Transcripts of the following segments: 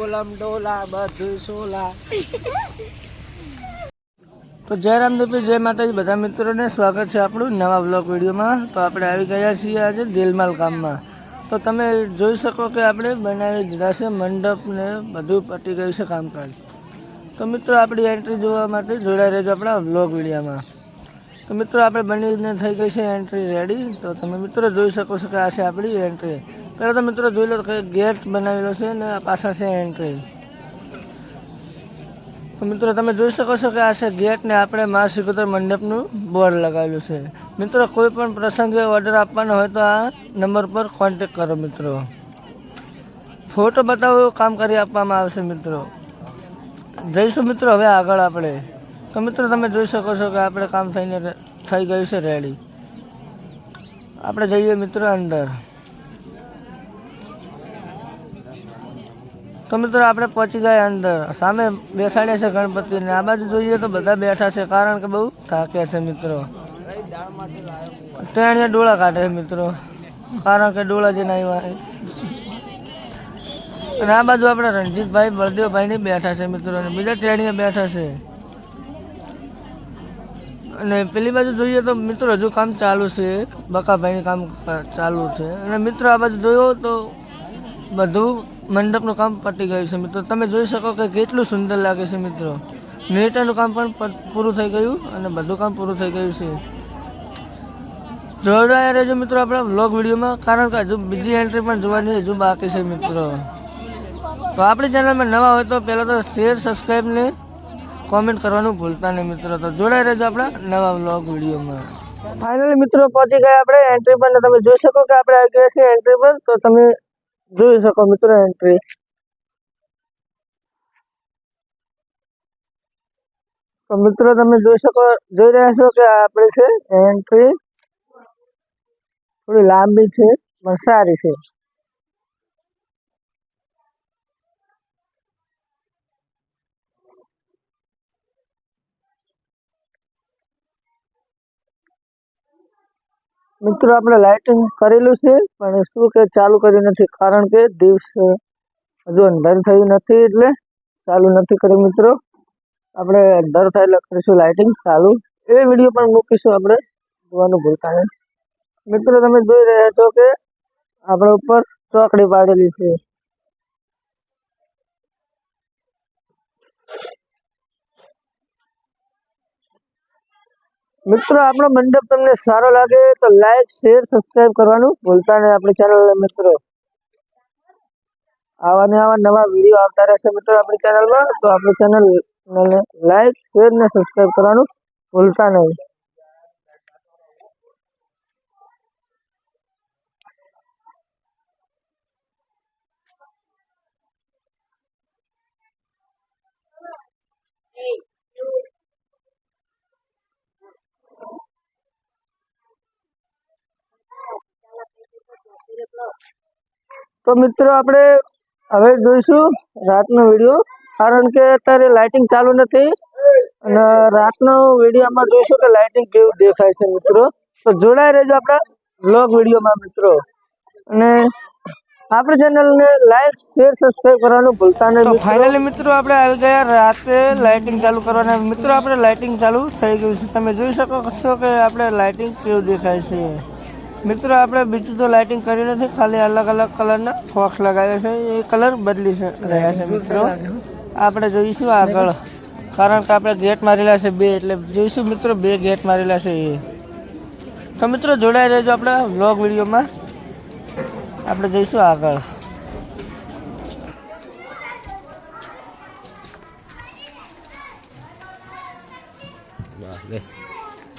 બોલમ ડોલા, બધું સોલા. તો જય રામદેવી જય માતાજી. બધા મિત્રોને સ્વાગત છે આપણું નવા બ્લોગ વિડીયોમાં. તો આપણે આવી ગયા છીએ આજે દિલમાલ ગામમાં. તો તમે જોઈ શકો કે આપણે બનાવી દીધા છે મંડપ ને બધું પટી ગયું છે કામકાજ. તો મિત્રો, આપણી એન્ટ્રી જોવા માટે જોડાઈ રહેજો આપણા બ્લોગ વિડીયામાં. તો મિત્રો, આપણે બનીને થઈ ગઈ છે એન્ટ્રી રેડી તો તમે મિત્રો જોઈ શકો છો કે આ છે આપણી એન્ટ્રી પહેલાં તો મિત્રો જોઈ લો કે ગેટ બનાવેલો છે ને, આ પાછળ છે એન્ટ્રી મિત્રો તમે જોઈ શકો છો કે આ છે ગેટ ને આપણે મા સિકોતર મંડપનું બોર્ડ લગાવેલું છે. મિત્રો કોઈ પણ પ્રસંગે ઓર્ડર આપવાનો હોય તો આ નંબર પર કોન્ટેક કરો મિત્રો. ફોટો બતાવો, કામ કરી આપવામાં આવશે મિત્રો. જઈશું મિત્રો હવે આગળ આપણે. તો મિત્રો તમે જોઈ શકો છો કે આપણે કામ થઈને થઈ ગયું છે રેડી આપણે જઈએ મિત્રો અંદર. તો મિત્રો આપણે પહોંચી ગયા અંદર. સામે બેસાડ્યા છે ગણપતિને. આ બાજુ જોઈએ તો બધા બેઠા છે, કારણ કે બહુ થાક્યા છે મિત્રો. ત્યાં ડોળા કાઢે છે મિત્રો. કારણ કે ડોળા જે ના આવ્યા અને આ બાજુ આપણે રણજીતભાઈ બળદેવભાઈ ને બેઠા છે મિત્રો. અને બીજા ટેણીએ બેઠા છે. અને પેલી બાજુ જોઈએ તો મિત્રો હજુ કામ ચાલુ છે. બકાભાઈનું કામ ચાલુ છે. અને મિત્રો આ બાજુ જોયો તો બધું મંડપનું કામ પતી ગયું છે મિત્રો. તમે જોઈ શકો કે કેટલું સુંદર લાગે છે મિત્રો. નેટાનું કામ પણ પૂરું થઈ ગયું અને બધું કામ પૂરું થઈ ગયું છે. જોડાયા રહેજો મિત્રો આપણા વ્લોગ વિડીયોમાં, કારણ કે હજુ બીજી એન્ટ્રી પણ જોવાની હજુ બાકી છે મિત્રો. તો આપણી ચેનલમાં નવા હોય તો પહેલાં તો શેર સબસ્ક્રાઈબ ને કોમેન્ટ કરવાનું ભૂલતા નહીં મિત્રો. તો જોડાઈ રહેજો આપણા નવા વ્લોગ વિડીયોમાં. ફાઇનલી મિત્રો પહોંચી ગયા આપણે એન્ટ્રી પર. તમે જોઈ શકો કે આપણે આવી ગયા છીએ એન્ટ્રી પર. તો તમે જોઈ શકો મિત્રો એન્ટ્રી તો મિત્રો તમે જોઈ શકો જોઈ રહ્યા છો કે આપણે છે એન્ટ્રી થોડી લાંબી છે પણ સારી છે મિત્રો, આપણે લાઇટિંગ કરેલું છે, પણ શું કે ચાલુ કર્યું નથી. કારણ કે દિવસ, હજુ અંધાર થયું નથી એટલે ચાલુ નથી કર્યું મિત્રો. આપણે અંધાર થાય એટલે કરીશું લાઇટિંગ ચાલુ. એ વીડિયો પણ મૂકીશું આપણે, જોવાનું ભૂલતા મિત્રો, તમે જોઈ રહ્યા છો કે આપણે ઉપર ચોકડી પાડેલી છે. મિત્રો, આપણો મંડપ તમને સારો લાગે તો લાઈક શેર સબસ્ક્રાઇબ કરવાનું ભૂલતા નહીં આપણી ચેનલ મિત્રો. આવા ને આવા નવા વીડિયો આવતા રહેશે, મિત્રો, આપણી ચેનલમાં તો આપણી ચેનલ લાઈક શેર ને સબસ્ક્રાઇબ કરવાનું ભૂલતા નહીં. તો મિત્રો આપણે હવે જોઈશું રાતનો વીડિયો કારણ કે અત્યારે લાઇટિંગ ચાલુ નથી. અને રાતનો વિડીયોમાં જોઈશું કે લાઇટિંગ કેવું દેખાય છે મિત્રો. તો જોડાઈ રહેજો આપણા બ્લોગ વિડીયોમાં મિત્રો. અને આપણી ચેનલને લાઈક શેર સબસ્ક્રાઈબ કરવાનું ભૂલતા નહીં ફાઇનલી મિત્રો. આપણે આવી ગયા રાતે લાઇટિંગ ચાલુ કરવાના. મિત્રો આપણે લાઇટિંગ ચાલુ થઈ ગયું છે. તમે જોઈ શકો છો કે આપણે લાઇટિંગ કેવું દેખાય છે. મિત્રો, આપણે બીજું તો લાઇટિંગ કરી નથી. ખાલી અલગ અલગ કલરના ફોક્સ લગાવ્યા છે. એ કલર બદલી રહ્યા છે, મિત્રો. આપણે જોઈશું આગળ. કારણ કે આપણે ગેટ મારેલા છે બે, એટલે જોઈશું મિત્રો, બે ગેટ મારેલા છે એ. તો મિત્રો, જોડાઈ રહેજો આપણા વ્લોગ વિડીયોમાં. આપણે જઈશું આગળ.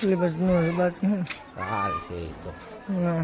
એટલી બધી નો બાકી હે હાલ છે તો. ના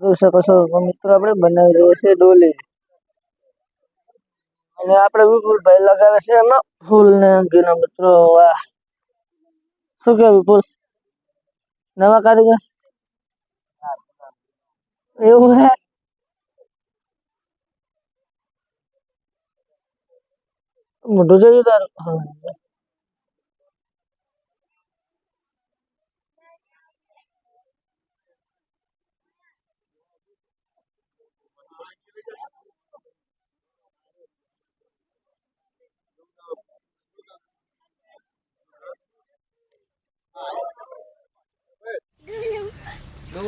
જોઈ શકો છો. મિત્રો, આપણે બનાવી રહ્યો છે ડોલી. અને આપણે વિપુલ ભાઈ લગાવે છે એમાં ફૂલ ને અંગીના મિત્રો. વાહ! શું કે વિપુલ? નવા કારીગર? એવું હે? મોઢું જોયું તારું?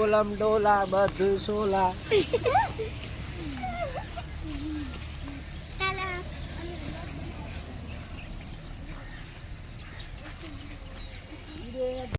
ડોલમ ડોલા બધું સોલા.